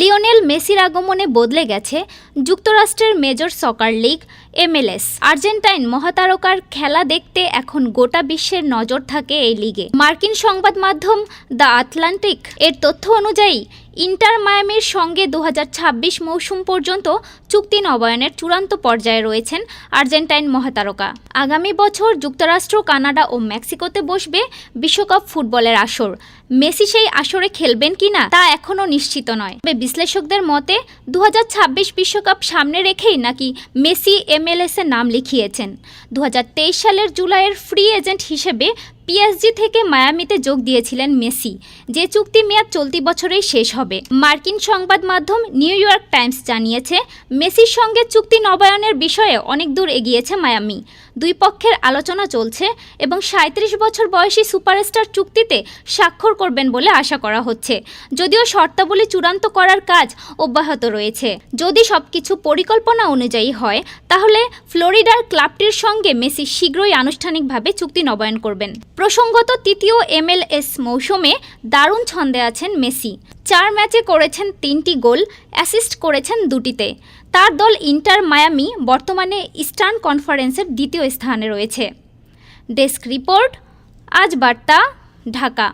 Lionel মেসির আগমনে বদলে গেছে যুক্তরাষ্ট্রের major soccer league, MLS. Argentine মহাতারকার খেলা দেখতে এখন গোটা বিশ্বের নজর থাকে এই লিগে। মার্কিন সংবাদ মাধ্যম দ্য আটলান্টিক এর তথ্য অনুযায়ী ইন্টার মায়ামির সঙ্গে দু হাজার ছাব্বিশ মৌসুম পর্যন্ত চুক্তি নবায়নের চূড়ান্ত পর্যায়ে রয়েছেন আর্জেন্টাইন মহাতারকা। আগামী বছর যুক্তরাষ্ট্র, কানাডা ও মেক্সিকোতে বসবে বিশ্বকাপ ফুটবলের আসর। মেসি সেই আসরে খেলবেন কিনা তা এখনও নিশ্চিত নয়। তবে বিশ্লেষকদের মতে দু বিশ্বকাপ সামনে রেখেই নাকি মেসি এমএলএস নাম লিখিয়েছেন। দু হাজার তেইশ সালের জুলাইয়ের ফ্রি এজেন্ট হিসেবে পিএসজি থেকে মায়ামিতে যোগ দিয়েছিলেন মেসি। যে চুক্তি মেয়াদ চলতি বছরেই শেষ হবে। মার্কিন সংবাদ মাধ্যম নিউ ইয়র্ক টাইমস জানিয়েছে, মেসির সঙ্গে চুক্তি নবায়নের বিষয়ে অনেক দূর এগিয়েছে মায়ামি। দুই পক্ষের আলোচনা চলছে এবং সাঁত্রিশ বছর বয়সী সুপারস্টার চুক্তিতে স্বাক্ষর করবেন বলে আশা করা হচ্ছে। যদিও শর্তাবলী চূড়ান্ত করার কাজ অব্যাহত রয়েছে। যদি সবকিছু পরিকল্পনা অনুযায়ী হয়, তাহলে ফ্লোরিডার ক্লাবটির সঙ্গে মেসি শীঘ্রই আনুষ্ঠানিকভাবে চুক্তি নবায়ন করবেন। প্রসঙ্গত তৃতীয় এমএলএস মৌসুমে দারুণ ছন্দে আছেন মেসি। চার ম্যাচে করেছেন তিনটি গোল অ্যাসিস্ট করেছেন দুটিতে। তার দল ইন্টার মায়ামি, বর্তমানে ইস্টার্ন কনফারেন্সের দ্বিতীয় স্থানে রয়েছে। ডেস্ক রিপোর্ট, আজ বার্তা, ঢাকা।